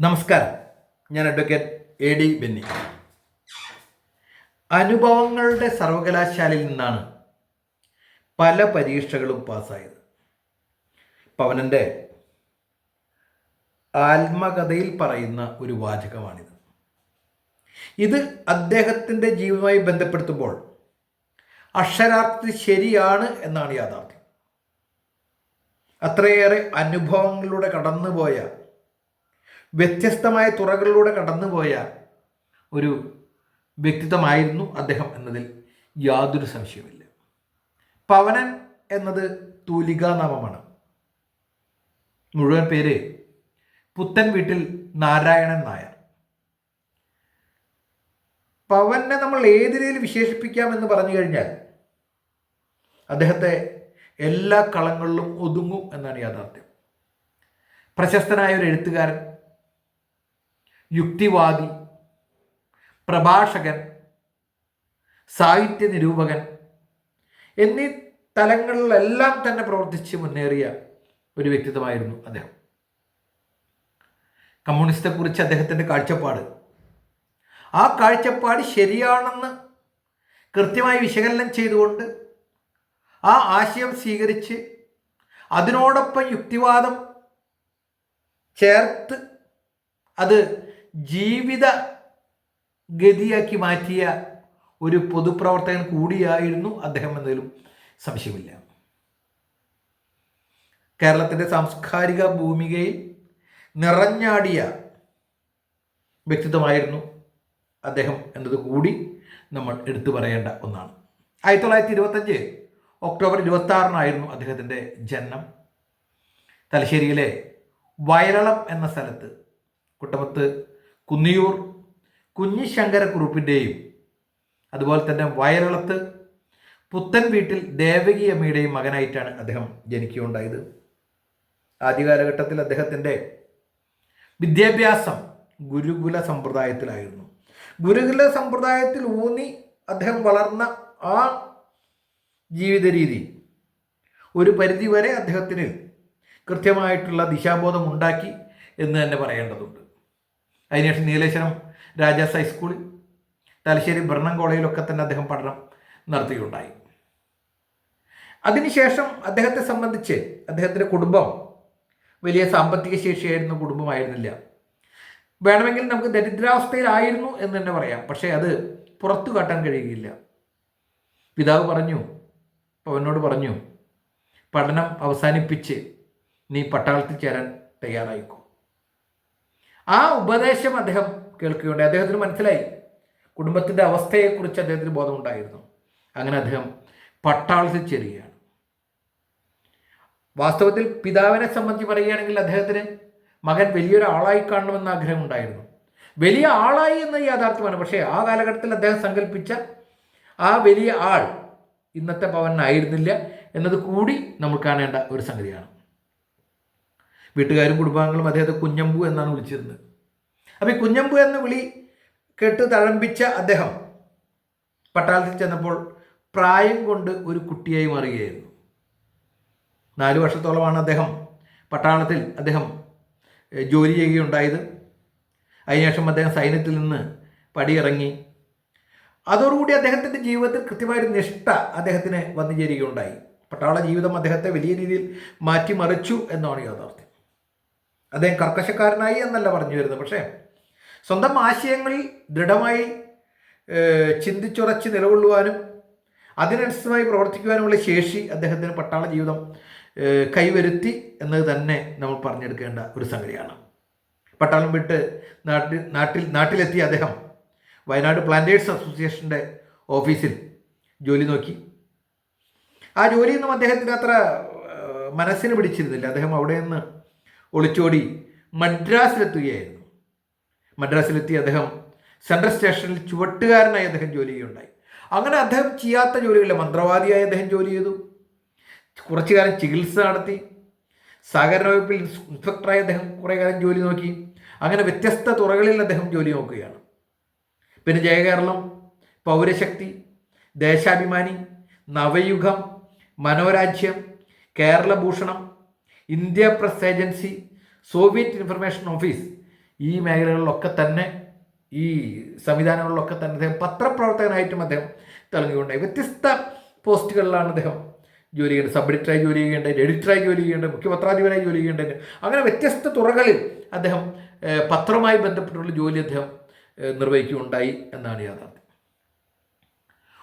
നമസ്കാരം. ഞാൻ advocate A D Benny. അനുഭവങ്ങളുടെ സർവകലാശാലയിൽ നിന്നാണ് പല പരീക്ഷകളും പാസ്സായത്. പവനന്റെ ആത്മകഥയിൽ പറയുന്ന ഒരു വാചകമാണിത്. ഇത് അദ്ദേഹത്തിന്റെ ജീവിതവുമായി ബന്ധപ്പെടുത്തുമ്പോൾ അക്ഷരാർത്ഥത്തിൽ ശരിയാണ് എന്നാണ് യാഥാർത്ഥ്യം. അത്രയേറെ അനുഭവങ്ങളിലൂടെ കടന്നുപോയ വ്യത്യസ്തമായ തുറകളിലൂടെ കടന്നുപോയ ഒരു വ്യക്തിത്വമായിരുന്നു അദ്ദേഹം എന്നതിൽ യാതൊരു സംശയമില്ല പവനൻ എന്നത് തൂലികാനാമമാണ്. മുഴുവൻ പേര് പുത്തൻ വീട്ടിൽ നാരായണൻ നായർ. പവനെ നമ്മൾ ഏത് രീതിയിൽ വിശേഷിപ്പിക്കാമെന്ന് പറഞ്ഞു കഴിഞ്ഞാൽ അദ്ദേഹത്തെ എല്ലാ കളങ്ങളിലും ഒതുങ്ങും എന്നാണ് യാഥാർത്ഥ്യം. പ്രശസ്തനായ ഒരു എഴുത്തുകാരൻ യുക്തിവാദി പ്രഭാഷകൻ സാഹിത്യ നിരൂപകൻ എന്നീ തലങ്ങളിലെല്ലാം തന്നെ പ്രവർത്തിച്ച് മുന്നേറിയ ഒരു വ്യക്തിത്വമായിരുന്നു അദ്ദേഹം. കമ്മ്യൂണിസ്റ്റെക്കുറിച്ച് അദ്ദേഹത്തിന്റെ കാഴ്ചപ്പാട്. ആ കാഴ്ചപ്പാട് ശരിയാണെന്ന് കൃത്യമായി വിശകലനം ചെയ്തുകൊണ്ട് ആ ആശയം സ്വീകരിച്ച് അതിനോടൊപ്പം യുക്തിവാദം ചേർത്ത് അത് ജീവിത ഗതിയാക്കി മാറ്റിയ ഒരു പൊതുപ്രവർത്തകൻ കൂടിയായിരുന്നു അദ്ദേഹം എന്നതിലും സംശയമില്ല. കേരളത്തിന്റെ സാംസ്കാരിക ഭൂമികയിൽ നിറഞ്ഞാടിയ വ്യക്തിത്വമായിരുന്നു അദ്ദേഹം എന്നത് കൂടി നമ്മൾ എടുത്തു പറയേണ്ട ഒന്നാണ്. ആയിരത്തി തൊള്ളായിരത്തി ഇരുപത്തഞ്ച് ഒക്ടോബർ ഇരുപത്തി ആറിനായിരുന്നു അദ്ദേഹത്തിന്റെ ജനനം. തലശ്ശേരിയിലെ വയലളം എന്ന സ്ഥലത്ത് കുട്ടമത്ത് കുന്നിയൂർ കുഞ്ഞിശങ്കരക്കുറുപ്പിന്റെയും അതുപോലെ തന്നെ വയലളത്ത് പുത്തൻ വീട്ടിൽ ദേവകി അമ്മയുടെയും മകനായിട്ടാണ് അദ്ദേഹം ജനിക്കുകയുണ്ടായത്. ആദ്യകാലഘട്ടത്തിൽ അദ്ദേഹത്തിന്റെ വിദ്യാഭ്യാസം ഗുരുകുല സമ്പ്രദായത്തിലായിരുന്നു. ഗുരുകുല സമ്പ്രദായത്തിൽ ഊന്നി അദ്ദേഹം വളർന്ന ആ ജീവിത രീതി ഒരു പരിധിവരെ അദ്ദേഹത്തിന് കൃത്യമായിട്ടുള്ള ദിശാബോധം ഉണ്ടാക്കി എന്ന് തന്നെ പറയേണ്ടതുണ്ട്. അതിനുശേഷം നീലേശ്വരം രാജാസ് ഹൈസ്കൂളിൽ തലശ്ശേരി ബ്രണ്ണം കോളേജിലൊക്കെ തന്നെ അദ്ദേഹം പഠനം നടത്തുകയുണ്ടായി. അതിനുശേഷം അദ്ദേഹത്തെ സംബന്ധിച്ച് അദ്ദേഹത്തിന്റെ കുടുംബം വലിയ സാമ്പത്തിക ശേഷിയായിരുന്ന കുടുംബമായിരുന്നില്ല. വേണമെങ്കിൽ നമുക്ക് ദരിദ്രാവസ്ഥയിലായിരുന്നു എന്ന് തന്നെ പറയാം പക്ഷേ അത് പുറത്തു കാട്ടാൻ കഴിയുകയില്ല. പിതാവ് പറഞ്ഞു പവനോട് പറഞ്ഞു പഠനം അവസാനിപ്പിച്ച് നീ പട്ടാളത്തിൽ ചേരാൻ തയ്യാറായിക്കോ. ആ ഉപദേശം അദ്ദേഹം കേൾക്കുകയുണ്ടായി. അദ്ദേഹത്തിന് മനസ്സിലായി. കുടുംബത്തിന്റെ അവസ്ഥയെക്കുറിച്ച് അദ്ദേഹത്തിന് ബോധമുണ്ടായിരുന്നു. അങ്ങനെ അദ്ദേഹം പട്ടാളത്തിൽ ചേരുകയാണ്. വാസ്തവത്തിൽ പിതാവിനെ സംബന്ധിച്ച് പറയുകയാണെങ്കിൽ അദ്ദേഹത്തിന് മകൻ വലിയൊരു ആളായി കാണണമെന്ന് ആഗ്രഹം ഉണ്ടായിരുന്നു വലിയ ആളായി എന്ന യാഥാർത്ഥ്യമാണ്. പക്ഷേ ആ കാലഘട്ടത്തിൽ അദ്ദേഹം സങ്കല്പിച്ച ആ വലിയ ആൾ ഇന്നത്തെ പവനായിരുന്നില്ല എന്നത് കൂടി നമ്മൾ കാണേണ്ട ഒരു സംഗതിയാണ്. വീട്ടുകാരും കുടുംബാംഗങ്ങളും അദ്ദേഹത്തെ കുഞ്ഞമ്പു എന്നാണ് വിളിച്ചിരുന്നത്. അപ്പോൾ ഈ കുഞ്ഞമ്പു എന്ന വിളി കേട്ട് തഴമ്പിച്ച അദ്ദേഹം പട്ടാളത്തിൽ ചെന്നപ്പോൾ പ്രായം കൊണ്ട് ഒരു കുട്ടിയായി മാറുകയായിരുന്നു. നാല് വർഷത്തോളമാണ് അദ്ദേഹം പട്ടാളത്തിൽ അദ്ദേഹം ജോലി ചെയ്യുകയുണ്ടായത്. അതിനുശേഷം അദ്ദേഹം സൈന്യത്തിൽ നിന്ന് പടിയിറങ്ങി. അതോടുകൂടി അദ്ദേഹത്തിന്റെ ജീവിതത്തിൽ കൃത്യമായൊരു നിഷ്ഠ അദ്ദേഹത്തിന് വന്നു ചേരുകയുണ്ടായി. പട്ടാള ജീവിതം അദ്ദേഹത്തെ വലിയ രീതിയിൽ മാറ്റിമറിച്ചു എന്നാണ് യാഥാർത്ഥ്യം. അദ്ദേഹം കർക്കശക്കാരനായി എന്നല്ല പറഞ്ഞു വരുന്നത്. പക്ഷേ സ്വന്തം ആശയങ്ങളിൽ ദൃഢമായി ചിന്തിച്ചുറച്ച് നിലകൊള്ളുവാനും അതിനനുസൃതമായി പ്രവർത്തിക്കുവാനുമുള്ള ശേഷി അദ്ദേഹത്തിന് പട്ടാള ജീവിതം കൈവരുത്തി എന്നത് തന്നെ നമ്മൾ പറഞ്ഞെടുക്കേണ്ട ഒരു സംഗതിയാണ്. പട്ടാളം വിട്ട് നാട്ടിൽ നാട്ടിൽ നാട്ടിലെത്തിയ അദ്ദേഹം വയനാട് പ്ലാന്റേഴ്സ് അസോസിയേഷന്റെ ഓഫീസിൽ ജോലി നോക്കി. ആ ജോലിയൊന്നും അദ്ദേഹത്തിന് അത്ര മനസ്സിന് പിടിച്ചിരുന്നില്ല. അദ്ദേഹം അവിടെ നിന്ന് ഒളിച്ചോടി മദ്രാസിലെത്തുകയായിരുന്നു. മദ്രാസിലെത്തി അദ്ദേഹം സെൻട്രൽ സ്റ്റേഷനിൽ ചുവട്ടുകാരനായി അദ്ദേഹം ജോലി ചെയ്യുകയുണ്ടായി. അങ്ങനെ അദ്ദേഹം ചെയ്യാത്ത ജോലികളില്ല മന്ത്രവാദിയായി അദ്ദേഹം ജോലി ചെയ്തു. കുറച്ചു കാലം ചികിത്സ നടത്തി. സഹകരണ വകുപ്പിൽ ഇൻസ്പെക്ടറായി അദ്ദേഹം കുറേ കാലം ജോലി നോക്കി. അങ്ങനെ വ്യത്യസ്ത തുറകളിൽ അദ്ദേഹം ജോലി നോക്കുകയാണ്. പിന്നെ Jayakeralam പൗരശക്തി Deshabhimani Navayugam Manorajyam കേരളഭൂഷണം India press agency Soviet information office ഈ മേഖലകളിലൊക്കെ തന്നെ ഈ സംവിധാനങ്ങളിലൊക്കെ തന്നെ അദ്ദേഹം പത്രപ്രവർത്തകനായിട്ടും അദ്ദേഹം തിളങ്ങിക്കൊണ്ടായി വ്യത്യസ്ത പോസ്റ്റുകളിലാണ് അദ്ദേഹം ജോലി ചെയ്യേണ്ടത് സബ് എഡിറ്ററായി ജോലി ചെയ്യേണ്ടത് എഡിറ്ററായി ജോലി ചെയ്യേണ്ടത് മുഖ്യപത്രാധിപരായി ജോലി ചെയ്യേണ്ടത് അങ്ങനെ വ്യത്യസ്ത തുറകളിൽ അദ്ദേഹം പത്രവുമായി ബന്ധപ്പെട്ടുള്ള ജോലി അദ്ദേഹം നിർവഹിക്കുകയുണ്ടായി എന്നാണ് യാഥാർത്ഥ്യം.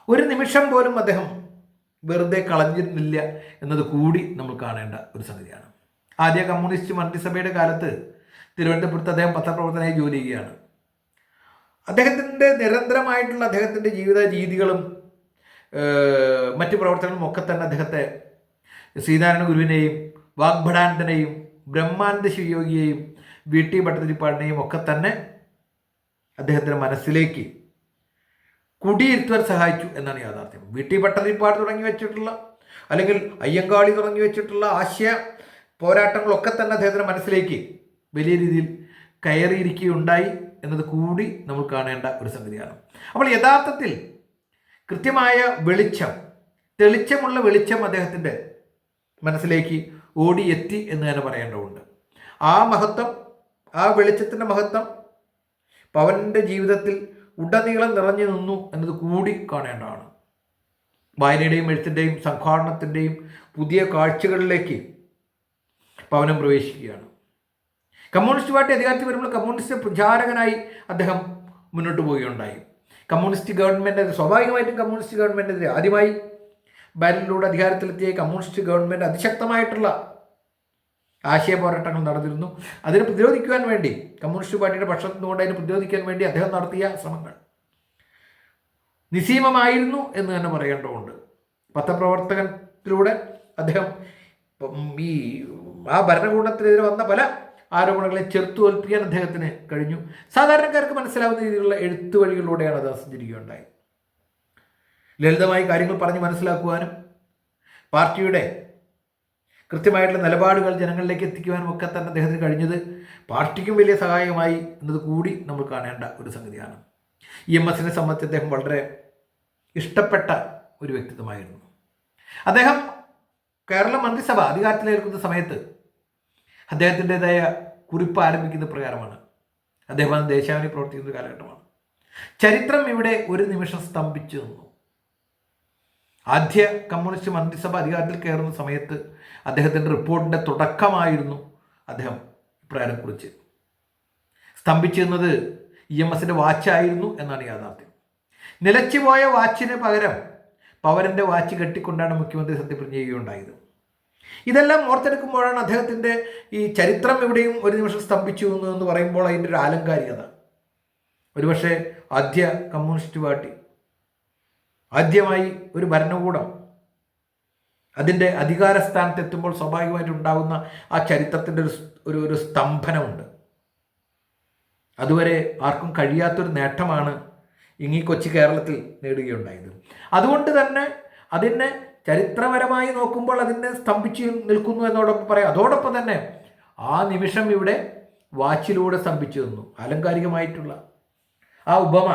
ഒരു നിമിഷം പോലും അദ്ദേഹം വെറുതെ കളഞ്ഞിരുന്നില്ല എന്നത് കൂടി നമ്മൾ കാണേണ്ട ഒരു സംഗതിയാണ്. ആദ്യ കമ്മ്യൂണിസ്റ്റ് മന്ത്രിസഭയുടെ കാലത്ത് തിരുവനന്തപുരത്ത് അദ്ദേഹം പത്രപ്രവർത്തനമായി ജോലി ചെയ്യുകയാണ്. അദ്ദേഹത്തിന്റെ നിരന്തരമായിട്ടുള്ള അദ്ദേഹത്തിന്റെ ജീവിത രീതികളും മറ്റു പ്രവർത്തനങ്ങളും ഒക്കെ തന്നെ അദ്ദേഹത്തെ ശ്രീനാരായണ ഗുരുവിനെയും വാഗ്ഭടാനന്ദനെയും ബ്രഹ്മാനന്ദ ശിവയോഗിയെയും വി ടി ഭട്ടതിരിപ്പാടിനെയും ഒക്കെ തന്നെ അദ്ദേഹത്തിന്റെ മനസ്സിലേക്ക് കുടിയിരുത്തുവാൻ സഹായിച്ചു എന്നാണ് യാഥാർത്ഥ്യം. വി ടി ഭട്ടതിരിപ്പാട് തുടങ്ങി വെച്ചിട്ടുള്ള അല്ലെങ്കിൽ അയ്യങ്കാളി തുടങ്ങി വെച്ചിട്ടുള്ള ആശയ പോരാട്ടങ്ങളൊക്കെ തന്നെ അദ്ദേഹത്തിന്റെ മനസ്സിലേക്ക് വലിയ രീതിയിൽ കയറിയിരിക്കുകയുണ്ടായി എന്നത് കൂടി നമ്മൾ കാണേണ്ട ഒരു സംഗതിയാണ്. അപ്പോൾ യഥാർത്ഥത്തിൽ കൃത്യമായ വെളിച്ചം തെളിച്ചമുള്ള വെളിച്ചം അദ്ദേഹത്തിന്റെ മനസ്സിലേക്ക് ഓടിയെത്തി എന്ന് തന്നെ പറയേണ്ടതുണ്ട്. ആ മഹത്വം ആ വെളിച്ചത്തിന്റെ മഹത്വം പവന്റെ ജീവിതത്തിൽ ഉടനീളം നിറഞ്ഞു നിന്നു എന്നത് കൂടി കാണേണ്ടതാണ്. വായനയുടെയും എഴുത്തിന്റെയും സംഘാടനത്തിന്റെയും പുതിയ കാഴ്ചകളിലേക്ക് പവനം പ്രവേശിക്കുകയാണ്. കമ്മ്യൂണിസ്റ്റ് പാർട്ടി അധികാരത്തിൽ വരുമ്പോൾ കമ്മ്യൂണിസ്റ്റ് പ്രചാരകനായി അദ്ദേഹം മുന്നോട്ട് പോവുകയുണ്ടായി. കമ്മ്യൂണിസ്റ്റ് ഗവൺമെന്റ് സ്വാഭാവികമായിട്ടും കമ്മ്യൂണിസ്റ്റ് ഗവൺമെന്റിനെതിരെ ആദ്യമായി ബാരലിലൂടെ അധികാരത്തിലെത്തിയ കമ്മ്യൂണിസ്റ്റ് ഗവൺമെന്റ് അതിശക്തമായിട്ടുള്ള ആശയ പോരാട്ടങ്ങൾ നടന്നിരുന്നു. അതിനെ പ്രതിരോധിക്കുവാൻ വേണ്ടി കമ്മ്യൂണിസ്റ്റ് പാർട്ടിയുടെ പക്ഷത്തു അതിനെ പ്രതിരോധിക്കാൻ വേണ്ടി അദ്ദേഹം നടത്തിയ ശ്രമങ്ങൾ. നിസീമമായിരുന്നു എന്ന് തന്നെ പറയേണ്ടതുണ്ട്. പത്രപ്രവർത്തകത്തിലൂടെ അദ്ദേഹം ഈ ആ ഭരണകൂടത്തിനെതിരെ വന്ന പല ആരോപണങ്ങളെ ചെറുത്തു തോൽപ്പിക്കാൻ അദ്ദേഹത്തിന് കഴിഞ്ഞു. സാധാരണക്കാർക്ക് മനസ്സിലാവുന്ന രീതിയിലുള്ള എഴുത്തു വഴികളിലൂടെയാണ് അത് സഞ്ചരിക്കുകയുണ്ടായത് ലളിതമായി കാര്യങ്ങൾ പറഞ്ഞ് മനസ്സിലാക്കുവാനും പാർട്ടിയുടെ കൃത്യമായിട്ടുള്ള നിലപാടുകൾ ജനങ്ങളിലേക്ക് എത്തിക്കുവാനും ഒക്കെ തന്നെ അദ്ദേഹത്തിന് കഴിഞ്ഞത് പാർട്ടിക്കും വലിയ സഹായമായി എന്നത് കൂടി നമ്മൾ കാണേണ്ട ഒരു സംഗതിയാണ്. ഇ എം എസിനെ സംബന്ധിച്ച് അദ്ദേഹം വളരെ ഇഷ്ടപ്പെട്ട ഒരു വ്യക്തിത്വമായിരുന്നു. അദ്ദേഹം കേരള മന്ത്രിസഭ അധികാരത്തിലേൽക്കുന്ന സമയത്ത് അദ്ദേഹത്തിന്റെതായ കുറിപ്പ് ആരംഭിക്കുന്ന പ്രകാരമാണ്. അദ്ദേഹം ദേശാവലി പ്രവർത്തിക്കുന്ന കാലഘട്ടമാണ്. ചരിത്രം ഇവിടെ ഒരു നിമിഷം സ്തംഭിച്ചു നിന്നു. ആദ്യ കമ്മ്യൂണിസ്റ്റ് മന്ത്രിസഭ അധികാരത്തിൽ കയറുന്ന സമയത്ത് അദ്ദേഹത്തിന്റെ റിപ്പോർട്ടിന്റെ തുടക്കമായിരുന്നു അദ്ദേഹം ഇപ്രകാരം കുറിച്ച് സ്തംഭിച്ചിരുന്നത് ഇ എം എസിന്റെ വാച്ചായിരുന്നു എന്നാണ് യാഥാർത്ഥ്യം. നിലച്ചുപോയ വാച്ചിന് പകരം പവരന്റെ വാച്ച് കെട്ടിക്കൊണ്ടാണ് മുഖ്യമന്ത്രി സത്യപ്രതിജ്ഞ ചെയ്യുകയുണ്ടായത് ഇതെല്ലാം ഓർത്തെടുക്കുമ്പോഴാണ് അദ്ദേഹത്തിന്റെ ഈ ചരിത്രം എവിടെയും ഒരു നിമിഷം സ്തംഭിച്ചു എന്ന് പറയുമ്പോൾ അതിന്റെ ഒരു ആലങ്കാരികത. ഒരുപക്ഷെ ആദ്യ കമ്മ്യൂണിസ്റ്റ് പാർട്ടി ആദ്യമായി ഒരു ഭരണകൂടം അതിന്റെ അധികാര സ്ഥാനത്ത് എത്തുമ്പോൾ സ്വാഭാവികമായിട്ട് ഉണ്ടാകുന്ന ആ ചരിത്രത്തിന്റെ ഒരു ഒരു ഒരു സ്തംഭനമുണ്ട്. അതുവരെ ആർക്കും കഴിയാത്തൊരു നേട്ടമാണ് ഇങ്ങി കൊച്ചി കേരളത്തിൽ നേടുകയുണ്ടായത്. അതുകൊണ്ട് തന്നെ അതിനെ ചരിത്രപരമായി നോക്കുമ്പോൾ അതിനെ സ്തംഭിച്ച് നിൽക്കുന്നു എന്നോടൊപ്പം പറയാം. അതോടൊപ്പം തന്നെ ആ നിമിഷം ഇവിടെ വാച്ചിലൂടെ സ്തംഭിച്ചു നിന്നു. ആലങ്കാരികമായിട്ടുള്ള ആ ഉപമ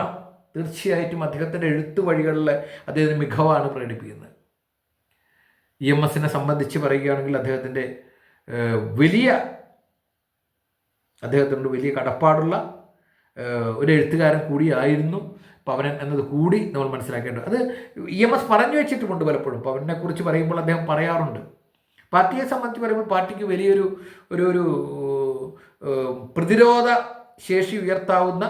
തീർച്ചയായിട്ടും അദ്ദേഹത്തിന്റെ എഴുത്തു വഴികളിലെ അദ്ദേഹത്തിന് മികവാണ് പ്രകടിപ്പിക്കുന്നത്. ഇ എം എസിനെ സംബന്ധിച്ച് പറയുകയാണെങ്കിൽ അദ്ദേഹത്തിന്റെ വലിയ അദ്ദേഹത്തിനോട് വലിയ കടപ്പാടുള്ള ഒരു എഴുത്തുകാരൻ കൂടിയായിരുന്നു. പവനൻ എന്നത് കൂടി നമ്മൾ മനസ്സിലാക്കേണ്ടത്. അത് ഇ എം എസ് പറഞ്ഞു വെച്ചിട്ടുമുണ്ട് പലപ്പോഴും. പവനെ കുറിച്ച് പറയുമ്പോൾ അദ്ദേഹം പറയാറുണ്ട്. പാർട്ടിയെ സംബന്ധിച്ച് പറയുമ്പോൾ പാർട്ടിക്ക് വലിയൊരു ഒരു ഒരു പ്രതിരോധ ശേഷി ഉയർത്താവുന്ന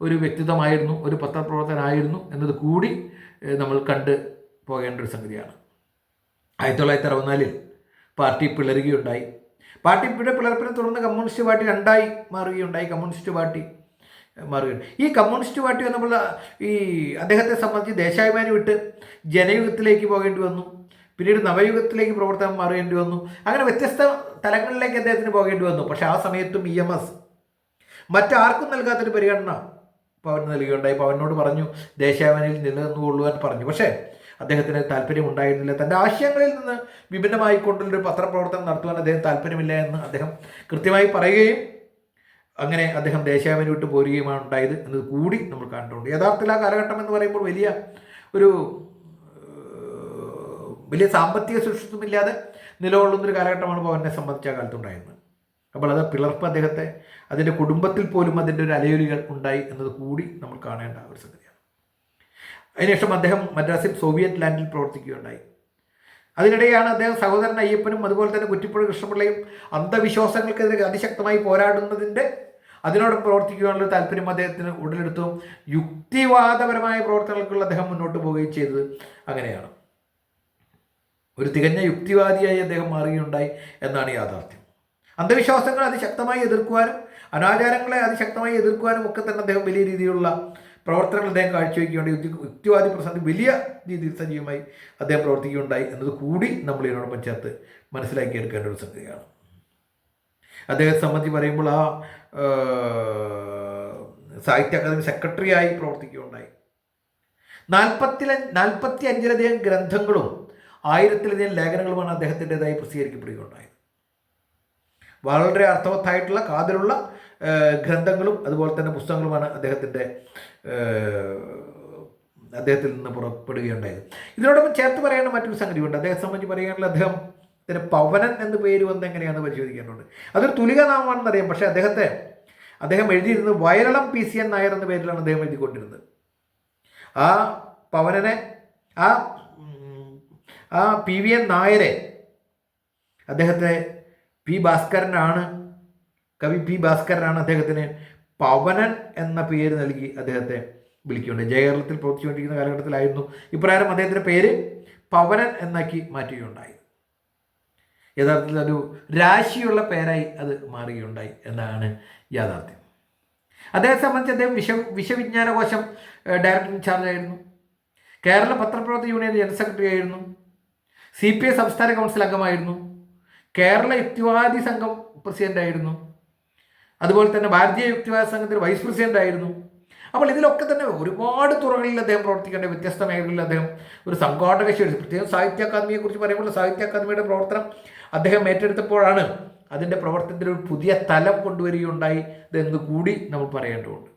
ഒരു വ്യക്തിത്വമായിരുന്നു ഒരു പത്രപ്രവർത്തകനായിരുന്നു എന്നത് കൂടി നമ്മൾ കണ്ട് പോകേണ്ട ഒരു സംഗതിയാണ്. ആയിരത്തി തൊള്ളായിരത്തി അറുപത്തിനാലിൽ പാർട്ടി പിളരുകയുണ്ടായി. പാർട്ടിയുടെ പിളർപ്പിനെ തുടർന്ന് കമ്മ്യൂണിസ്റ്റ് പാർട്ടി രണ്ടായി മാറുകയുണ്ടായി. കമ്മ്യൂണിസ്റ്റ് പാർട്ടി മാറുകയാണ്. ഈ കമ്മ്യൂണിസ്റ്റ് പാർട്ടി വന്നപ്പോൾ ഈ അദ്ദേഹത്തെ സംബന്ധിച്ച് ദേശാഭിമാനി വിട്ട് ജനയുഗത്തിലേക്ക് പോകേണ്ടി വന്നു. പിന്നീട് നവയുഗത്തിലേക്ക് പ്രവർത്തനം മാറേണ്ടി വന്നു. അങ്ങനെ വ്യത്യസ്ത തലങ്ങളിലേക്ക് അദ്ദേഹത്തിന് പോകേണ്ടി വന്നു. പക്ഷേ ആ സമയത്തും ഇ എം എസ് മറ്റാർക്കും നൽകാത്തൊരു പരിഗണന പവൻ നൽകുകയുണ്ടായി പവനോട് പറഞ്ഞു ദേശാഭിമാനിയിൽ നിലനിന്നുകൊള്ളുവാൻ പറഞ്ഞു. പക്ഷേ അദ്ദേഹത്തിന് താല്പര്യം ഉണ്ടായിരുന്നില്ല. തന്റെ ആശയങ്ങളിൽ നിന്ന് വിഭിന്നമായിക്കൊണ്ടുള്ളൊരു പത്രപ്രവർത്തനം നടത്തുവാൻ അദ്ദേഹം താല്പര്യമില്ല എന്ന് അദ്ദേഹം കൃത്യമായി പറയുകയും അങ്ങനെ അദ്ദേഹം ദേശാഭിമാനി വിട്ട് പോരുകയുമാണ് ഉണ്ടായത് എന്നത് കൂടി നമ്മൾ കണ്ടിട്ടുണ്ട്. യഥാർത്ഥത്തിൽ ആ കാലഘട്ടം എന്ന് പറയുമ്പോൾ വലിയ ഒരു വലിയ സാമ്പത്തിക സുരക്ഷിതമില്ലാതെ നിലകൊള്ളുന്നൊരു കാലഘട്ടമാണ് പവനെ സംബന്ധിച്ച ആ കാലത്തുണ്ടായിരുന്നത്. അപ്പോൾ അത് പിളർപ്പ് അദ്ദേഹത്തെ അതിന്റെ കുടുംബത്തിൽ പോലും അതിന്റെ ഒരു അലയൊലികൾ ഉണ്ടായി എന്നത് കൂടി നമ്മൾ കാണേണ്ട ഒരു സംഗതിയാണ്. അതിനുശേഷം അദ്ദേഹം മദ്രാസിൽ സോവിയറ്റ് ലാൻഡിൽ പ്രവർത്തിക്കുകയുണ്ടായി. അതിനിടെയാണ് അദ്ദേഹം സഹോദരൻ അയ്യപ്പനും അതുപോലെ തന്നെ കുറ്റിപ്പുഴ കൃഷ്ണപിള്ളയും അന്ധവിശ്വാസങ്ങൾക്കെതിരെ അതിശക്തമായി പോരാടുന്നതിന്റെ അതിനോട് പ്രവർത്തിക്കുവാനുള്ള താല്പര്യം അദ്ദേഹത്തിന് ഉടലെടുത്തും. യുക്തിവാദപരമായ പ്രവർത്തനങ്ങൾക്കുള്ള അദ്ദേഹം മുന്നോട്ട് പോവുകയും ചെയ്തത് അങ്ങനെയാണ്. ഒരു തികഞ്ഞ യുക്തിവാദിയായി അദ്ദേഹം മാറുകയുണ്ടായി എന്നാണ് യാഥാർത്ഥ്യം. അന്ധവിശ്വാസങ്ങളെ അതിശക്തമായി എതിർക്കുവാനും അനാചാരങ്ങളെ അതിശക്തമായി എതിർക്കുവാനും ഒക്കെ തന്നെ അദ്ദേഹം വലിയ രീതിയിലുള്ള പ്രവർത്തനങ്ങൾ അദ്ദേഹം കാഴ്ചവെക്കുകയുണ്ട് യുക്തി യുക്തിവാദി പ്രസ്ഥാനത്തിൽ വലിയ രീതിയിൽ സജീവമായി അദ്ദേഹം പ്രവർത്തിക്കുകയുണ്ടായി എന്നത് കൂടി നമ്മൾ ഇതിനോടൊപ്പം ചേർത്ത് മനസ്സിലാക്കിയെടുക്കേണ്ട ഒരു സംഗതിയാണ്. അദ്ദേഹത്തെ സംബന്ധിച്ച് പറയുമ്പോൾ ആ സാഹിത്യ അക്കാദമി സെക്രട്ടറിയായി പ്രവർത്തിക്കുകയുണ്ടായി. നാൽപ്പത്തില നാൽപ്പത്തി അഞ്ചിലധികം ഗ്രന്ഥങ്ങളും ആയിരത്തിലധികം ലേഖനങ്ങളുമാണ് അദ്ദേഹത്തിന്റെതായി പ്രസിദ്ധീകരിക്കപ്പെടുകയുണ്ടായത് വളരെ അർത്ഥവത്തായിട്ടുള്ള കാതിലുള്ള ഗ്രന്ഥങ്ങളും അതുപോലെ തന്നെ പുസ്തകങ്ങളുമാണ് അദ്ദേഹത്തിന്റെ അദ്ദേഹത്തിൽ നിന്ന് പുറപ്പെടുകയുണ്ടായത്. ഇതിനോടൊപ്പം ചേർത്ത് പറയേണ്ട മറ്റൊരു സംഗതിയുണ്ട്. അദ്ദേഹത്തെ സംബന്ധിച്ച് പറയുകയാണെങ്കിൽ അദ്ദേഹം ഇതിന് പവനൻ എന്ന് പേര് വന്ന് എങ്ങനെയാണ് പരിശോധിക്കേണ്ടത് അതൊരു തുലിക നാമമാണെന്ന് അറിയാം. പക്ഷേ അദ്ദേഹത്തെ അദ്ദേഹം എഴുതിയിരുന്നത് വയറളം പി സി എൻ നായർ എന്ന പേരിലാണ് അദ്ദേഹം എഴുതിക്കൊണ്ടിരുന്നത്. ആ പവനനെ ആ ആ പി വി എൻ നായരെ അദ്ദേഹത്തെ പി ഭാസ്കരനാണ് കവി പി ഭാസ്കരനാണ് അദ്ദേഹത്തിന് പവനൻ എന്ന പേര് നൽകി അദ്ദേഹത്തെ വിളിക്കുന്നുണ്ട്. ജയകേരളത്തിൽ പ്രവർത്തിച്ചുകൊണ്ടിരിക്കുന്ന കാലഘട്ടത്തിലായിരുന്നു ഇപ്രകാരം അദ്ദേഹത്തിന്റെ പേര് പവനൻ എന്നാക്കി മാറ്റുകയുണ്ടായി. യഥാർത്ഥത്തിൽ ഒരു രാശിയുള്ള പേരായി അത് മാറുകയുണ്ടായി എന്നാണ് യാഥാർത്ഥ്യം. അദ്ദേഹത്തെ സംബന്ധിച്ച് അദ്ദേഹം വിശ്വ വിശ്വവിജ്ഞാനകോശം ഡയറക്ടർ ഇൻചാർജ് ആയിരുന്നു. കേരള പത്രപ്രവർത്തക യൂണിയൻ ജനറൽ സെക്രട്ടറി ആയിരുന്നു. സി പി ഐ സംസ്ഥാന കൗൺസിൽ അംഗമായിരുന്നു. കേരള യുക്തിവാദി സംഘം പ്രസിഡന്റ് ആയിരുന്നു. അതുപോലെ തന്നെ ഭാരതീയ യുക്തിവാദ സംഘത്തിൽ വൈസ് പ്രസിഡന്റ് ആയിരുന്നു. അപ്പോൾ ഇതിലൊക്കെ തന്നെ ഒരുപാട് തുറകളിൽ അദ്ദേഹം പ്രവർത്തിക്കേണ്ട വ്യത്യസ്ത മേഖലകളിൽ അദ്ദേഹം ഒരു സംഘാടക ശേഷി പ്രത്യേകം സാഹിത്യ അക്കാദമിയെക്കുറിച്ച് പറയുമ്പോൾ സാഹിത്യ അക്കാദമിയുടെ പ്രവർത്തനം അദ്ദേഹം ഏറ്റെടുത്തപ്പോഴാണ് അതിന്റെ പ്രവർത്തനത്തിൽ ഒരു പുതിയ തലം കൊണ്ടുവരികയുണ്ടായി. ഇതെന്ന് കൂടി നമ്മൾ പറയേണ്ടതുണ്ട്.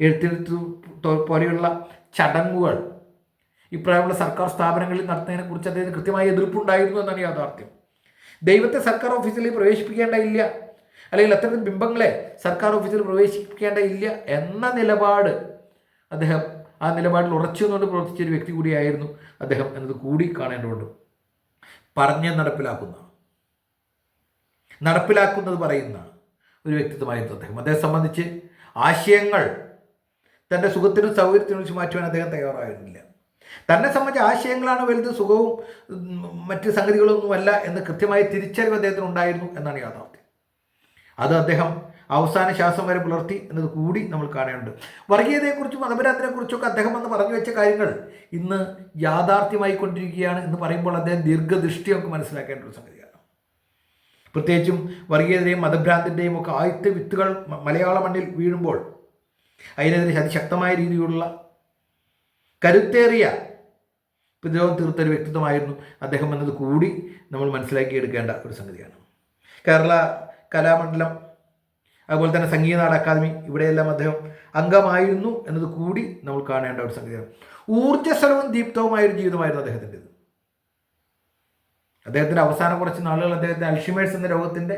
എഴുത്തെഴുത്ത് പോലെയുള്ള ചടങ്ങുകൾ ഇപ്രായമുള്ള സർക്കാർ സ്ഥാപനങ്ങളിൽ നടത്തുന്നതിനെ കുറിച്ച് അദ്ദേഹത്തിന് കൃത്യമായ എതിർപ്പുണ്ടായിരുന്നു എന്നാണ് യാഥാർത്ഥ്യം. ദൈവത്തെ സർക്കാർ ഓഫീസിൽ പ്രവേശിപ്പിക്കേണ്ടയില്ല അല്ലെങ്കിൽ അത്തരം ബിംബങ്ങളെ സർക്കാർ ഓഫീസിൽ പ്രവേശിപ്പിക്കേണ്ടയില്ല എന്ന നിലപാട് അദ്ദേഹം ആ നിലപാടിൽ ഉറച്ചു നിന്നുകൊണ്ട് പ്രവർത്തിച്ച ഒരു വ്യക്തി കൂടിയായിരുന്നു അദ്ദേഹം എന്നത് കൂടി കാണേണ്ടതുണ്ട്. പറഞ്ഞ് നടപ്പിലാക്കുന്ന നടപ്പിലാക്കുന്നത് പറയുന്ന ഒരു വ്യക്തിത്വമായിരുന്നു അദ്ദേഹം. അദ്ദേഹം സംബന്ധിച്ച് ആശയങ്ങൾ തന്റെ സുഖത്തിനും സൗകര്യത്തിനും വെച്ച് മാറ്റുവാൻ അദ്ദേഹം തയ്യാറായിരുന്നില്ല. തന്നെ സംബന്ധിച്ച് ആശയങ്ങളാണ് വലുത് സുഖവും മറ്റ് സംഗതികളൊന്നുമല്ല എന്ന് കൃത്യമായി തിരിച്ചറിവ് അദ്ദേഹത്തിന് ഉണ്ടായിരുന്നു എന്നാണ് യാഥാർത്ഥ്യം. അത് അദ്ദേഹം അവസാന ശ്വാസം വരെ പുലർത്തി എന്നത് കൂടി നമ്മൾ കാണേണ്ടത് വർഗീയതയെക്കുറിച്ചും മതപരാധനെക്കുറിച്ചൊക്കെ അദ്ദേഹം വന്ന് പറഞ്ഞു വെച്ച കാര്യങ്ങൾ ഇന്ന് യാഥാർത്ഥ്യമായി കൊണ്ടിരിക്കുകയാണ് എന്ന് പറയുമ്പോൾ അദ്ദേഹം ദീർഘദൃഷ്ടി നമുക്ക് മനസ്സിലാക്കേണ്ട ഒരു സംഗതിയാണ് പ്രത്യേകിച്ചും വർഗീയതയും മതഭ്രാന്തിന്റെയും ഒക്കെ ആദ്യത്തെ വിത്തുകൾ മലയാള മണ്ണിൽ വീഴുമ്പോൾ അതിനെതിരെ അതിശക്തമായ രീതിയിലുള്ള കരുത്തേറിയ പ്രതിരോധം തീർത്തൊരു വ്യക്തിത്വമായിരുന്നു അദ്ദേഹം എന്നത് കൂടി നമ്മൾ മനസ്സിലാക്കിയെടുക്കേണ്ട ഒരു സംഗതിയാണ് കേരള കലാമണ്ഡലം അതുപോലെ തന്നെ സംഗീത നാട അക്കാദമി ഇവിടെയെല്ലാം അദ്ദേഹം അംഗമായിരുന്നു എന്നത് കൂടി നമ്മൾ കാണേണ്ട ഒരു സംഗതിയാണ് ഊർജസ്വലവും ദീപ്തവുമായ ഒരു ജീവിതമായിരുന്നു അദ്ദേഹത്തിന്റെത്. അദ്ദേഹത്തിന്റെ അവസാന കുറച്ച് നാളുകൾ അദ്ദേഹത്തിന് അൽഷിമേഴ്സ് എന്ന രോഗത്തിന്റെ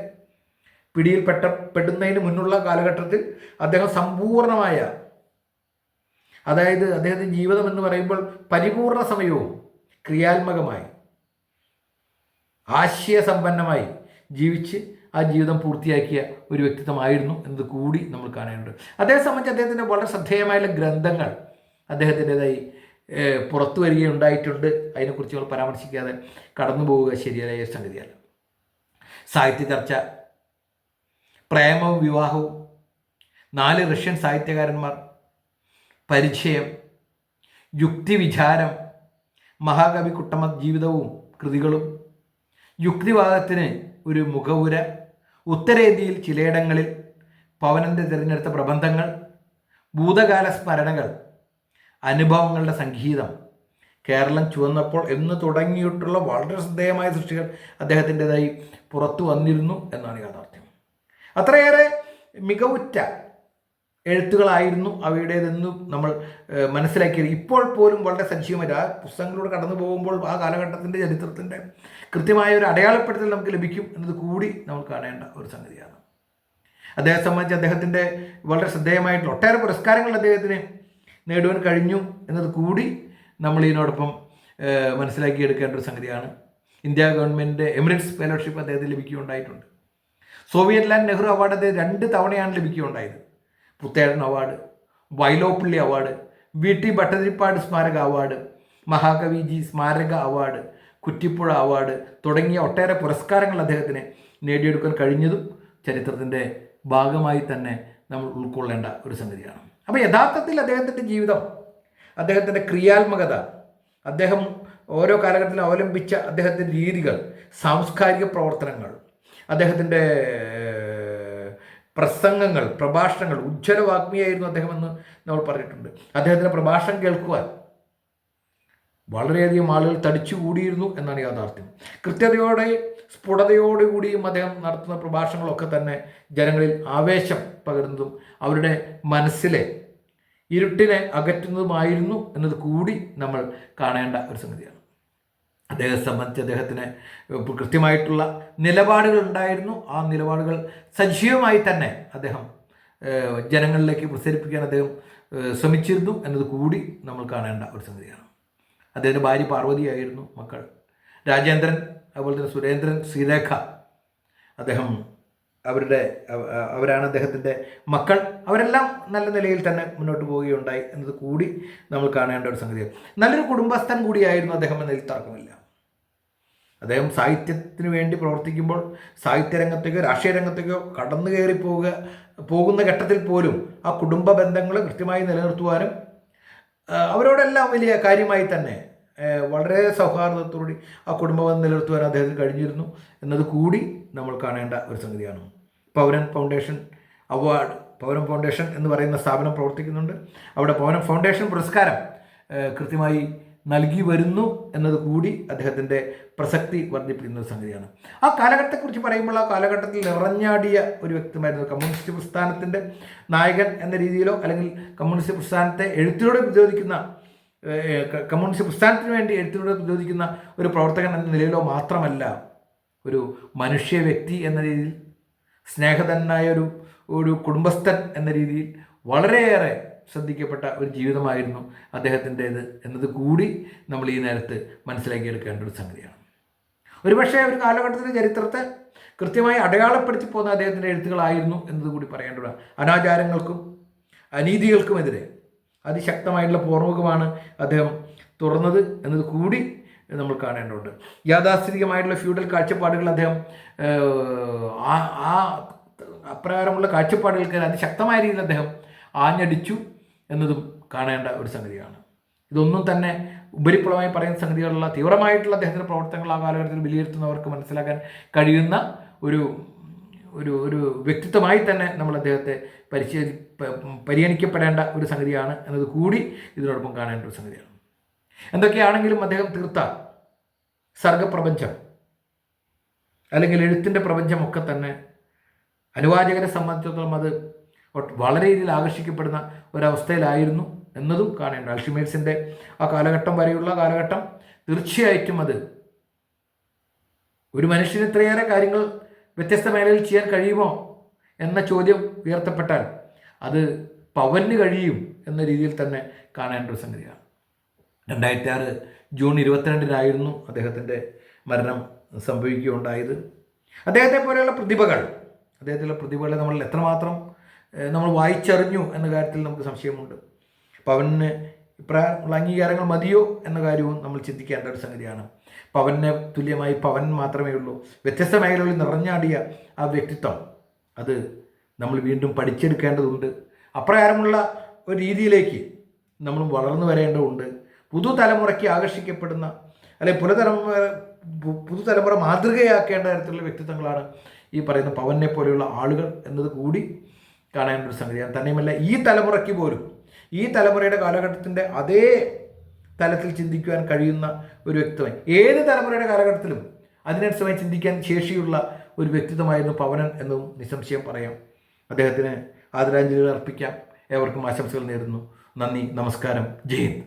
പിടിയിൽ പെട്ട പെടുന്നതിന് മുന്നുള്ള കാലഘട്ടത്തിൽ അദ്ദേഹം സമ്പൂർണമായ അതായത് അദ്ദേഹത്തിന്റെ ജീവിതം എന്ന് പറയുമ്പോൾ പരിപൂർണ സമയവും ക്രിയാത്മകമായി ആശയസമ്പന്നമായി ജീവിച്ച് ആ ജീവിതം പൂർത്തിയാക്കിയ ഒരു വ്യക്തിത്വമായിരുന്നു എന്നത് കൂടി നമ്മൾ കാണേണ്ടത് അദ്ദേഹത്തെ സംബന്ധിച്ച് അദ്ദേഹത്തിന്റെ വളരെ ശ്രദ്ധേയമായ ഗ്രന്ഥങ്ങൾ അദ്ദേഹത്തിന്റെതായി പുറത്തു വരികയുണ്ടായിട്ടുണ്ട്. അതിനെക്കുറിച്ച് നമ്മൾ പരാമർശിക്കാതെ കടന്നു പോവുക ശരിയായ സംഗതിയല്ല. സാഹിത്യ ചർച്ച പ്രേമവും വിവാഹവും നാല് റഷ്യൻ സാഹിത്യകാരന്മാർ പരിചയം യുക്തിവിചാരം മഹാകവി കുട്ടമ ജീവിതവും കൃതികളും യുക്തിവാദത്തിന് ഒരു മുഖവുര ഉത്തരേന്ത്യയിൽ ചിലയിടങ്ങളിൽ പവനന്റെ തിരഞ്ഞെടുത്ത പ്രബന്ധങ്ങൾ ഭൂതകാല സ്മരണകൾ അനുഭവങ്ങളുടെ സംഗീതം കേരളം ചുവന്നപ്പോൾ എന്ന് തുടങ്ങിയിട്ടുള്ള വളരെ ശ്രദ്ധേയമായ സൃഷ്ടികൾ അദ്ദേഹത്തിന്റെതായി പുറത്തു വന്നിരുന്നു എന്നാണ് യാഥാർത്ഥ്യം. അത്രയേറെ മികവുറ്റ എഴുത്തുകളായിരുന്നു അവയുടേതെന്ന് നമ്മൾ മനസ്സിലാക്കിയത്. ഇപ്പോൾ പോലും വളരെ സജീവമായി ആ പുസ്തകങ്ങളിലൂടെ കടന്നു പോകുമ്പോൾ ആ കാലഘട്ടത്തിന്റെ ചരിത്രത്തിന്റെ കൃത്യമായ ഒരു അടയാളപ്പെടുത്തൽ നമുക്ക് ലഭിക്കും എന്നത് കൂടി നമ്മൾ കാണേണ്ട ഒരു സംഗതിയാണ്. അദ്ദേഹത്തെ സംബന്ധിച്ച് അദ്ദേഹത്തിന്റെ വളരെ ശ്രദ്ധേയമായിട്ടുള്ള ഒട്ടേറെ പുരസ്കാരങ്ങൾ അദ്ദേഹത്തിന് നേടുവാൻ കഴിഞ്ഞു എന്നത് കൂടി നമ്മൾ ഇതിനോടൊപ്പം മനസ്സിലാക്കിയെടുക്കേണ്ട ഒരു സംഗതിയാണ്. ഇന്ത്യ ഗവൺമെന്റിന്റെ എമിറേറ്റ്സ് ഫെലോഷിപ്പ് അദ്ദേഹത്തിന് ലഭിക്കുകയുണ്ടായിട്ടുണ്ട്. സോവിയറ്റ് ലാൻഡ് നെഹ്റു അവാർഡ് അദ്ദേഹം രണ്ട് തവണയാണ് ലഭിക്കുകയുണ്ടായത്. Puthezhan award Vyloppilli award V T Bhattathiripad സ്മാരക അവാർഡ് മഹാകവി ജി സ്മാരക അവാർഡ് കുറ്റിപ്പുഴ അവാർഡ് തുടങ്ങിയ ഒട്ടേറെ പുരസ്കാരങ്ങൾ അദ്ദേഹത്തിന് നേടിയെടുക്കാൻ കഴിഞ്ഞതും ചരിത്രത്തിന്റെ ഭാഗമായി തന്നെ നമ്മൾ ഉൾക്കൊള്ളേണ്ട ഒരു സംഗതിയാണ്. അപ്പോൾ യഥാർത്ഥത്തിൽ അദ്ദേഹത്തിന്റെ ജീവിതം അദ്ദേഹത്തിന്റെ ക്രിയാത്മകത അദ്ദേഹം ഓരോ കാലഘട്ടത്തിലും അവലംബിച്ച അദ്ദേഹത്തിന്റെ രീതികൾ സാംസ്കാരിക പ്രവർത്തനങ്ങൾ അദ്ദേഹത്തിന്റെ പ്രസംഗങ്ങൾ പ്രഭാഷണങ്ങൾ ഉജ്ജ്വലവാഗ്മിയായിരുന്നു അദ്ദേഹം എന്ന് നമ്മൾ പറഞ്ഞിട്ടുണ്ട്. അദ്ദേഹത്തിന്റെ പ്രഭാഷണം കേൾക്കുവാൻ വളരെയധികം ആളുകൾ തടിച്ചുകൂടിയിരുന്നു എന്നാണ് യാഥാർത്ഥ്യം. കൃത്യതയോടെ സ്ഫുടതയോടുകൂടിയും അദ്ദേഹം നടത്തുന്ന പ്രഭാഷണങ്ങളൊക്കെ തന്നെ ജനങ്ങളിൽ ആവേശം പകരുന്നതും അവരുടെ മനസ്സിലെ ഇരുട്ടിനെ അകറ്റുന്നതുമായിരുന്നു എന്നത് കൂടി നമ്മൾ കാണേണ്ട ഒരു സംഗതിയാണ്. അദ്ദേഹത്തെ സംബന്ധിച്ച് അദ്ദേഹത്തിന് കൃത്യമായിട്ടുള്ള നിലപാടുകൾ ഉണ്ടായിരുന്നു ആ നിലപാടുകൾ സജീവമായി തന്നെ അദ്ദേഹം ജനങ്ങളിലേക്ക് പ്രസരിപ്പിക്കാൻ അദ്ദേഹം ശ്രമിച്ചിരുന്നു എന്നത് കൂടി നമ്മൾ കാണേണ്ട ഒരു സംഗതിയാണ്. അദ്ദേഹത്തിന്റെ ഭാര്യ പാർവതിയായിരുന്നു മക്കൾ. രാജേന്ദ്രൻ അതുപോലെ തന്നെ സുരേന്ദ്രൻ ശ്രീരേഖ അദ്ദേഹം അവരുടെ അവ- അവരാണ് അദ്ദേഹത്തിന്റെ മക്കൾ. അവരെല്ലാം നല്ല നിലയിൽ തന്നെ മുന്നോട്ട് പോവുകയുണ്ടായി എന്നത് കൂടി നമ്മൾ കാണേണ്ട ഒരു സംഗതിയാണ്. നല്ലൊരു കുടുംബസ്ഥൻ കൂടിയായിരുന്നു അദ്ദേഹം എന്നതിൽ തർക്കമില്ല. അദ്ദേഹം സാഹിത്യത്തിന് വേണ്ടി പ്രവർത്തിക്കുമ്പോൾ സാഹിത്യരംഗത്തേക്കോ രാഷ്ട്രീയ രംഗത്തേക്കോ കടന്നു കയറി പോവുക പോകുന്ന ഘട്ടത്തിൽ പോലും ആ കുടുംബ ബന്ധങ്ങൾ കൃത്യമായി നിലനിർത്തുവാനും അവരോടെല്ലാം വലിയ കാര്യമായി തന്നെ വളരെ സൗഹാർദ്ദത്തോടെ ആ കുടുംബബന്ധം നിലനിർത്തുവാൻ അദ്ദേഹത്തിന് കഴിഞ്ഞിരുന്നു എന്നത് കൂടി നമ്മൾ കാണേണ്ട ഒരു സംഗതിയാണ്. പൗരൻ ഫൗണ്ടേഷൻ അവാർഡ് പൗരൻ ഫൗണ്ടേഷൻ എന്ന് പറയുന്ന സ്ഥാപനം പ്രവർത്തിക്കുന്നുണ്ട്. അവിടെ പൗരൻ ഫൗണ്ടേഷൻ പുരസ്കാരം കൃത്യമായി നൽകി വരുന്നു എന്നത് കൂടി അദ്ദേഹത്തിന്റെ പ്രസക്തി വർദ്ധിപ്പിക്കുന്ന സംഗതിയാണ്. ആ കാലഘട്ടത്തെക്കുറിച്ച് പറയുമ്പോൾ ആ കാലഘട്ടത്തിൽ നിറഞ്ഞാടിയ ഒരു വ്യക്തിമായിരുന്നു കമ്മ്യൂണിസ്റ്റ് പ്രസ്ഥാനത്തിന്റെ നായകൻ എന്ന രീതിയിലോ അല്ലെങ്കിൽ കമ്മ്യൂണിസ്റ്റ് പ്രസ്ഥാനത്തെ എഴുത്തിലൂടെ പ്രതിരോധിക്കുന്ന കമ്മ്യൂണിസ്റ്റ് പ്രസ്ഥാനത്തിന് വേണ്ടി എഴുത്തിലൂടെ പ്രതിരോധിക്കുന്ന ഒരു പ്രവർത്തകൻ എന്ന നിലയിലോ മാത്രമല്ല ഒരു മനുഷ്യ വ്യക്തി എന്ന രീതിയിൽ സ്നേഹധനായ ഒരു ഒരു കുടുംബസ്ഥൻ എന്ന രീതിയിൽ വളരെയേറെ ശ്രദ്ധിക്കപ്പെട്ട ഒരു ജീവിതമായിരുന്നു അദ്ദേഹത്തിന്റേത് എന്നത് കൂടി നമ്മൾ ഈ നേരത്ത് മനസ്സിലാക്കിയെടുക്കേണ്ട ഒരു സംഗതിയാണ്. ഒരുപക്ഷെ ഒരു കാലഘട്ടത്തിന്റെ ചരിത്രത്തെ കൃത്യമായി അടയാളപ്പെടുത്തി പോകുന്ന അദ്ദേഹത്തിന്റെ എഴുത്തുകളായിരുന്നു എന്നതുകൂടി പറയേണ്ടതാണ്. അനാചാരങ്ങൾക്കും അനീതികൾക്കുമെതിരെ അതിശക്തമായിട്ടുള്ള പോർമുഖമാണ് അദ്ദേഹം തുറന്നത് എന്നത് കൂടി നമ്മൾ കാണേണ്ടതുണ്ട്. യാഥാസ്ഥിതികമായിട്ടുള്ള ഫ്യൂഡൽ കാഴ്ചപ്പാടുകൾ അദ്ദേഹം ആ അപ്രകാരമുള്ള കാഴ്ചപ്പാടുകൾക്ക് അതിശക്തമായ രീതിയിൽ അദ്ദേഹം ആഞ്ഞടിച്ചു. എന്നതും കാണേണ്ട ഒരു സംഗതിയാണ്. ഇതൊന്നും തന്നെ ഉപരിപ്ലവമായി പറയുന്ന സംഗതികളുള്ള തീവ്രമായിട്ടുള്ള അദ്ദേഹത്തിന്റെ പ്രവർത്തനങ്ങൾ ആ കാലഘട്ടത്തിൽ വിലയിരുത്തുന്നവർക്ക് മനസ്സിലാക്കാൻ കഴിയുന്ന ഒരു ഒരു ഒരു വ്യക്തിത്വമായി തന്നെ നമ്മൾ അദ്ദേഹത്തെ പരിശീ പരിഗണിക്കപ്പെടേണ്ട ഒരു സംഗതിയാണ് എന്നത് കൂടി ഇതിനോടൊപ്പം കാണേണ്ട ഒരു സംഗതിയാണ്. എന്തൊക്കെയാണെങ്കിലും അദ്ദേഹം തീർത്ത സർഗപ്രപഞ്ചം അല്ലെങ്കിൽ എഴുത്തിന്റെ പ്രപഞ്ചമൊക്കെ തന്നെ അനുവാചകരെ സംബന്ധിച്ചിടത്തോളം അത് വളരെ രീതിയിൽ ആകർഷിക്കപ്പെടുന്ന ഒരവസ്ഥയിലായിരുന്നു എന്നതും കാണേണ്ട. അൽഷിമേഴ്സിന്റെ ആ കാലഘട്ടം വരെയുള്ള കാലഘട്ടം തീർച്ചയായിട്ടും അത് ഒരു മനുഷ്യന് ഇത്രയേറെ കാര്യങ്ങൾ വ്യത്യസ്ത മേഖലയിൽ ചെയ്യാൻ കഴിയുമോ എന്ന ചോദ്യം ഉയർത്തപ്പെട്ടാൽ അത് പവന് കഴിയും എന്ന രീതിയിൽ തന്നെ കാണേണ്ട ഒരു സംഗതിയാണ്. രണ്ടായിരത്തി ആറ് ജൂൺ ഇരുപത്തിരണ്ടിനായിരുന്നു അദ്ദേഹത്തിന്റെ മരണം സംഭവിക്കുകയുണ്ടായത്. അദ്ദേഹത്തെ പോലെയുള്ള പ്രതിഭകൾ അദ്ദേഹത്തിലുള്ള പ്രതിഭകളെ നമ്മൾ എത്രമാത്രം നമ്മൾ വായിച്ചറിഞ്ഞു എന്ന കാര്യത്തിൽ നമുക്ക് സംശയമുണ്ട്. പവന് ഇപ്രായമുള്ള അംഗീകാരങ്ങൾ മതിയോ എന്ന കാര്യവും നമ്മൾ ചിന്തിക്കേണ്ട ഒരു സംഗതിയാണ്. പവന് തുല്യമായി പവൻ മാത്രമേ ഉള്ളൂ. വ്യത്യസ്ത മേഖലകളിൽ നിറഞ്ഞാടിയ ആ വ്യക്തിത്വം അത് നമ്മൾ വീണ്ടും പഠിച്ചെടുക്കേണ്ടതുണ്ട്. അപ്രകാരമുള്ള ഒരു രീതിയിലേക്ക് നമ്മൾ വളർന്നു വരേണ്ടതുണ്ട്. പുതുതലമുറയ്ക്ക് ആകർഷിക്കപ്പെടുന്ന അല്ലെ പുനതലമുറ പു- പുതുതലമുറ മാതൃകയാക്കേണ്ട തരത്തിലുള്ള വ്യക്തിത്വങ്ങളാണ് ഈ പറയുന്ന പവനെ പോലെയുള്ള ആളുകൾ എന്നത് കൂടി കാണേണ്ട ഒരു സംഗതിയാണ് തന്നെയുമല്ല ഈ തലമുറയ്ക്ക് പോലും ഈ തലമുറയുടെ കാലഘട്ടത്തിന്റെ അതേ തലത്തിൽ ചിന്തിക്കുവാൻ കഴിയുന്ന ഒരു വ്യക്തിത്വം ഏത് തലമുറയുടെ കാലഘട്ടത്തിലും അതിനനുസരിച്ച് ചിന്തിക്കാൻ ശേഷിയുള്ള ഒരു വ്യക്തിത്വമായിരുന്നു പവനൻ എന്നും നിസംശയം പറയാം. അദ്ദേഹത്തിന് ആദരാഞ്ജലികൾ അർപ്പിക്കാം. ഏവർക്കും ആശംസകൾ നേരുന്നു. നന്ദി നമസ്കാരം. ജയ്